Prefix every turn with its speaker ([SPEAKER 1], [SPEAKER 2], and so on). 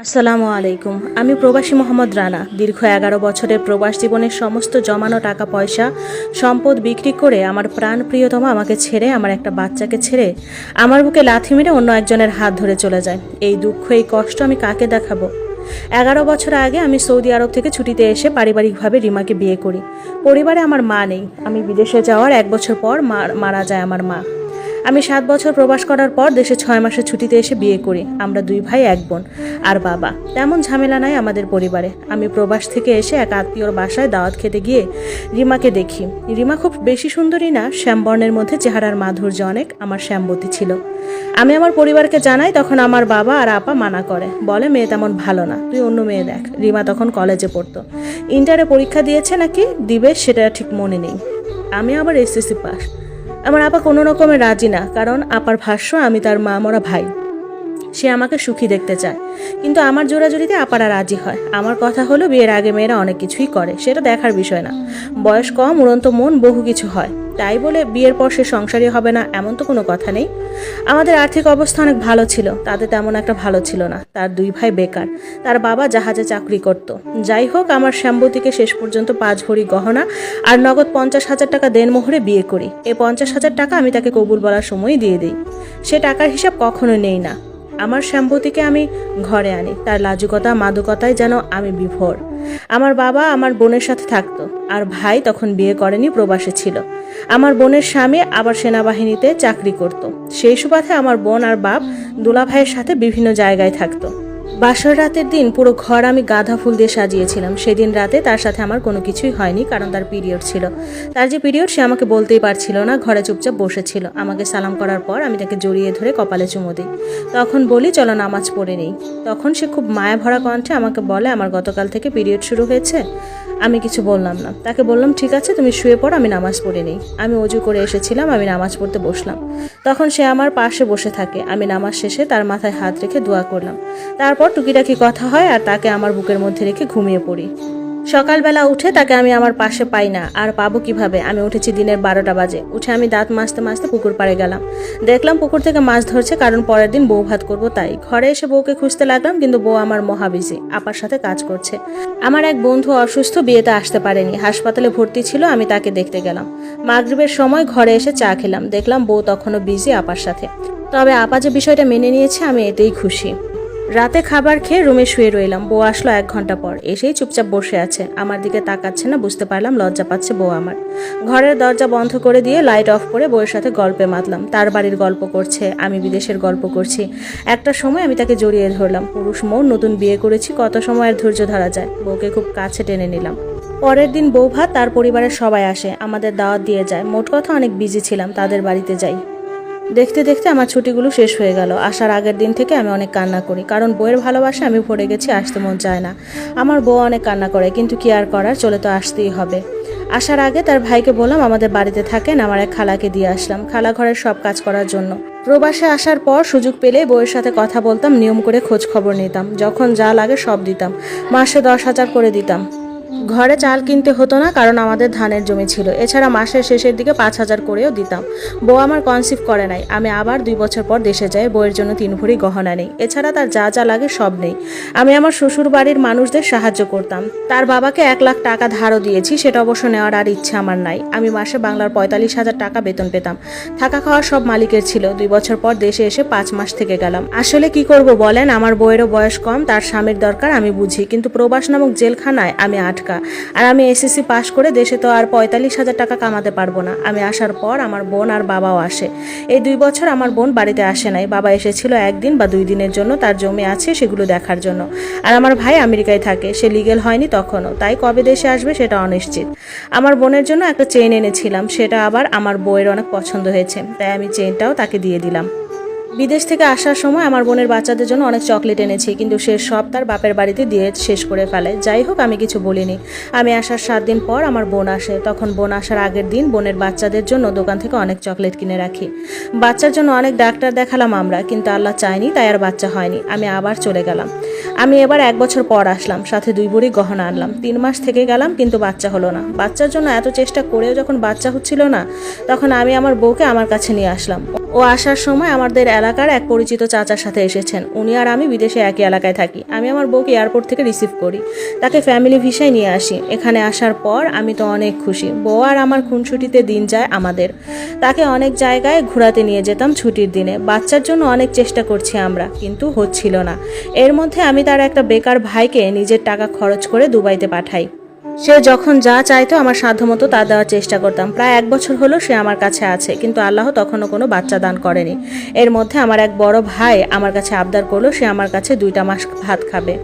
[SPEAKER 1] আসসালামু আলাইকুম। আমি প্রবাসী মোহাম্মদ রানা। দীর্ঘ এগারো বছরের প্রবাস জীবনের সমস্ত জমানো টাকা পয়সা সম্পদ বিক্রি করে আমার প্রাণ প্রিয়তমা আমাকে ছেড়ে, আমার একটা বাচ্চাকে ছেড়ে আমার বুকে লাথি মেরে অন্য একজনের হাত ধরে চলে যায়। এই দুঃখ, এই কষ্ট আমি কাকে দেখাবো? এগারো বছর আগে আমি সৌদি আরব থেকে ছুটিতে এসে পারিবারিকভাবে রিমাকে বিয়ে করি। পরিবারে আমার মা নেই। আমি বিদেশে যাওয়ার এক বছর পর মারা যায় আমার মা। আমি সাত বছর প্রবাস করার পর দেশে ছয় মাসের ছুটিতে এসে বিয়ে করি। আমরা দুই ভাই, এক বোন আর বাবা। তেমন ঝামেলা নাই আমাদের পরিবারে। আমি প্রবাস থেকে এসে এক আত্মীয়র বাসায় দাওয়াত খেতে গিয়ে রিমাকে দেখি। রিমা খুব বেশি সুন্দরী না, শ্যামবর্ণের মধ্যে চেহারার মাধুর্য অনেক, আমার শ্যামবতী ছিল। আমি আমার পরিবারকে জানাই, তখন আমার বাবা আর আপা মানা করে। বলে, মেয়ে তেমন ভালো না, তুই অন্য মেয়ে দেখ। রিমা তখন কলেজে পড়তো। ইন্টারে পরীক্ষা দিয়েছে নাকি? দিবে, সেটা ঠিক মনে নেই। আমি আবার এসএসসি পাস। আমার আপা কোনো রকমে রাজি না, কারণ আপার ভাষ্য, আমি তার মা মরা ভাই। সে আমাকে সুখী দেখতে চায়। কিন্তু আমার জোরাজুরিতে আপারা রাজি হয়। আমার কথা হলো, বিয়ের আগে মেয়েরা অনেক কিছুই করে, সেটা দেখার বিষয় না। বয়স কম, উড়ন্ত মন, বহু কিছু হয়। তাই বলে বিয়ের পর সে সংসারী হবে না, এমন তো কোনো কথা নেই। আমাদের আর্থিক অবস্থা অনেক ভালো ছিল, তাতে তেমন একটা ভালো ছিল না। তার দুই ভাই বেকার, তার বাবা জাহাজে চাকরি করত। যাই হোক, আমার শ্যাম্বতীকে শেষ পর্যন্ত পাঁচ ভরি গহনা আর নগদ পঞ্চাশ হাজার টাকা দেনমোহরে বিয়ে করি। এই পঞ্চাশ হাজার টাকা আমি তাকে কবুল বলার সময় দিয়ে দিই। সে টাকার হিসাব কখনো নেই না। আমার শ্যাম্পতিকে আমি ঘরে আনি, তার লাজুকতা, মাদকতায় যেন আমি বিভোর। আমার বাবা আমার বোনের সাথে থাকতো, আর ভাই তখন বিয়ে করেনি, প্রবাসে ছিল। আমার বোনের স্বামী আবার সেনাবাহিনীতে চাকরি করত। সেই সুবাদে আমার বোন আর বাপ দুলা ভাইয়ের সাথে বিভিন্ন জায়গায় থাকতো। বাসর রাতের দিন পুরো ঘর আমি গাঁদা ফুল দিয়ে সাজিয়েছিলাম। সেদিন রাতে তার সাথে আমার কোনো কিছুই হয়নি, কারণ তার পিরিয়ড ছিল। তার যে পিরিয়ড, সে আমাকে বলতেই পারছিল না, ঘরে চুপচাপ বসেছিল। আমাকে সালাম করার পর আমি তাকে জড়িয়ে ধরে কপালে চুমো দিই। তখন বলি, চলো নামাজ পড়ে নেই। তখন সে খুব মায়া ভরা কণ্ঠে আমাকে বলে, আমার গতকাল থেকে পিরিয়ড শুরু হয়েছে। আমি কিছু বললাম না। তাকে বললাম, ঠিক আছে, তুমি শুয়ে পড়ো, আমি নামাজ পড়ে নিই। আমি অজু করে এসেছিলাম, আমি নামাজ পড়তে বসলাম। তখন সে আমার পাশে বসে থাকে। আমি নামাজ শেষে তার মাথায় হাত রেখে দোয়া করলাম। তারপর টুকিটাকি কথা হয় আর তাকে আমার বুকের মধ্যে রেখে ঘুমিয়ে পড়ি। সকালবেলা উঠে তাকে আমি আমার পাশে পাই না। আর পাবো কীভাবে? আমি উঠেছি দিনের বারোটা বাজে। উঠে আমি দাঁত মাজতে মাজতে পুকুর পাড়ে গেলাম। দেখলাম পুকুর থেকে মাছ ধরছে, কারণ পরের দিন বউ ভাত করব তাই। ঘরে এসে বউকে খুঁজতে লাগলাম, কিন্তু বউ আমার মহাবিজি, আপার সাথে কাজ করছে। আমার এক বন্ধু অসুস্থ, বিয়েতে আসতে পারেনি। হাসপাতালে ভর্তি ছিল, আমি তাকে দেখতে গেলাম। মাগরিবের সময় ঘরে এসে চা খেলাম। দেখলাম বউ তখনও বিজি, আপার সাথে। তবে আপা যে বিষয়টা মেনে নিয়েছে, আমি এতেই খুশি। রাতে খাবার খেয়ে রুমে শুয়ে রইলাম। বউ আসলো এক ঘণ্টা পর। এসেই চুপচাপ বসে আছে। আমার দিকে তাকাচ্ছে না, বুঝতে পারলাম লজ্জা পাচ্ছে বউ আমার। ঘরের দরজা বন্ধ করে দিয়ে লাইট অফ করে বউয়ের সাথে গল্পে মাতলাম। তার বাড়ির গল্প করছে, আমি বিদেশের গল্প করছি। একটা সময় আমি তাকে জড়িয়ে ধরলাম। পুরুষ মন, নতুন বিয়ে করেছি, কত সময় আর ধৈর্য ধরা যায়? বউকে খুব কাছে টেনে নিলাম। পরের দিন বউ ভাত, তার পরিবারের সবাই আসে। আমাদের দাওয়াত দিয়ে যায়। মোট কথা অনেক বিজি ছিলাম, তাদের বাড়িতে যাই। দেখতে দেখতে আমার ছুটিগুলো শেষ হয়ে গেল। আসার আগের দিন থেকে আমি অনেক কান্না করি, কারণ বইয়ের ভালোবাসা আমি ভরে গেছি, আসতে মন চায় না। আমার বউ অনেক কান্না করে, কিন্তু কি আর করার, চলে তো আসতেই হবে। আসার আগে তার ভাইকে বললাম, আমাদের বাড়িতে থাকেন, আমার এক খালাকে দিয়ে আসলাম, খালা ঘরের সব কাজ করার জন্য। প্রবাসে আসার পর সুযোগ পেলে বউয়ের সাথে কথা বলতাম, নিয়ম করে খোঁজ খবর নিতাম, যখন যা লাগে সব দিতাম, মাসে দশ হাজার করে দিতাম। ঘরে চাল কিনতে হতো না, কারণ আমাদের ধানের জমি ছিল। এছাড়া মাসের শেষের দিকে পাঁচ হাজার করেও দিতাম। বউ আমার কনসিভ করে নাই। আমি আবার দুই বছর পর দেশে যাই, বউয়ের জন্য তিন ভরি গহনা নেই। এছাড়া তার যা যা লাগে সব নেই। আমি আমার শ্বশুর বাড়ির মানুষদের সাহায্য করতাম। তার বাবাকে এক লাখ টাকা ধারও দিয়েছি, সেটা অবশ্য নেওয়ার আর ইচ্ছে আমার নাই। আমি মাসে বাংলার পঁয়তাল্লিশ হাজার টাকা বেতন পেতাম। থাকা খাওয়া সব মালিকের ছিল। দুই বছর পর দেশে এসে পাঁচ মাস থেকে গেলাম। আসলে কি করব বলেন? আমার বউয়েরও বয়স কম, তার স্বামীর দরকার আমি বুঝি। কিন্তু প্রবাস নামক জেলখানায় আমি আটকা আর আমি এসএসসি পাশ করে দেশে তো আর পঁয়তাল্লিশ হাজার টাকা কামাতে পারব না। আমি আসার পর আমার বোন আর বাবাও আসে। এই দুই বছর আমার বোন বাড়িতে আসে নাই। বাবা এসেছিল একদিন বা দুই দিনের জন্য তার জমি আছে সেগুলো দেখার জন্য। আর আমার ভাই আমেরিকায় থাকে। সে লিগেল হয়নি তখনও। তাই কবে দেশে আসবে সেটা অনিশ্চিত। আমার বোনের জন্য একটা চেইন এনেছিলাম। সেটা আবার আমার বউয়ের অনেক পছন্দ হয়েছে। তাই আমি চেইনটাও তাকে দিয়ে দিলাম। বিদেশ থেকে আসার সময় আমার বোনের বাচ্চাদের জন্য অনেক চকলেট এনেছি, কিন্তু সে সব তার বাপের বাড়িতে দিয়ে শেষ করে ফেলে। যাই হোক, আমি কিছু বলিনি। আমি আসার সাত দিন পর আমার বোন আসে। তখন বোন আসার আগের দিন বোনের বাচ্চাদের জন্য দোকান থেকে অনেক চকলেট কিনে রাখি। বাচ্চার জন্য অনেক ডাক্তার দেখালাম আমরা, কিন্তু আল্লাহ চায়নি, তাই আর বাচ্চা হয়নি। আমি আবার চলে গেলাম। আমি এবার এক বছর পর আসলাম, সাথে দুই বুড়ি গহনা আনলাম। তিন মাস থেকে গেলাম, কিন্তু বাচ্চা হলো না। বাচ্চার জন্য এত চেষ্টা করেও যখন বাচ্চা হচ্ছিল না, তখন আমি আমার বউকে আমার কাছে নিয়ে আসলাম। ও আসার সময় আমাদের এলাকার এক পরিচিত চাচার সাথে এসেছেন। উনি আর আমি বিদেশে একই এলাকায় থাকি। আমি আমার বউকে এয়ারপোর্ট থেকে রিসিভ করি। তাকে ফ্যামিলি ভিসায় নিয়ে আসি। এখানে আসার পর আমি তো অনেক খুশি। বউ আর আমার খুনছুটিতে দিন যায় আমাদের। তাকে অনেক জায়গায় ঘোরাতে নিয়ে যেতাম ছুটির দিনে। বাচ্চার জন্য অনেক চেষ্টা করছি আমরা, কিন্তু হচ্ছিল না। এর মধ্যে আমি তার একটা বেকার ভাইকে নিজের টাকা খরচ করে দুবাইতে পাঠাই। সে যখন যা চাইতো আমার সাধ্যমতো তা দেওয়ার চেষ্টা করতাম। প্রায় এক বছর হলো সে আমার কাছে আছে, কিন্তু আল্লাহ তখনও কোনো বাচ্চা দান করেনি। এর মধ্যে আমার এক বড় ভাই আমার কাছে আবদার করল, সে আমার কাছে দুইটা মাস ভাত খাবে।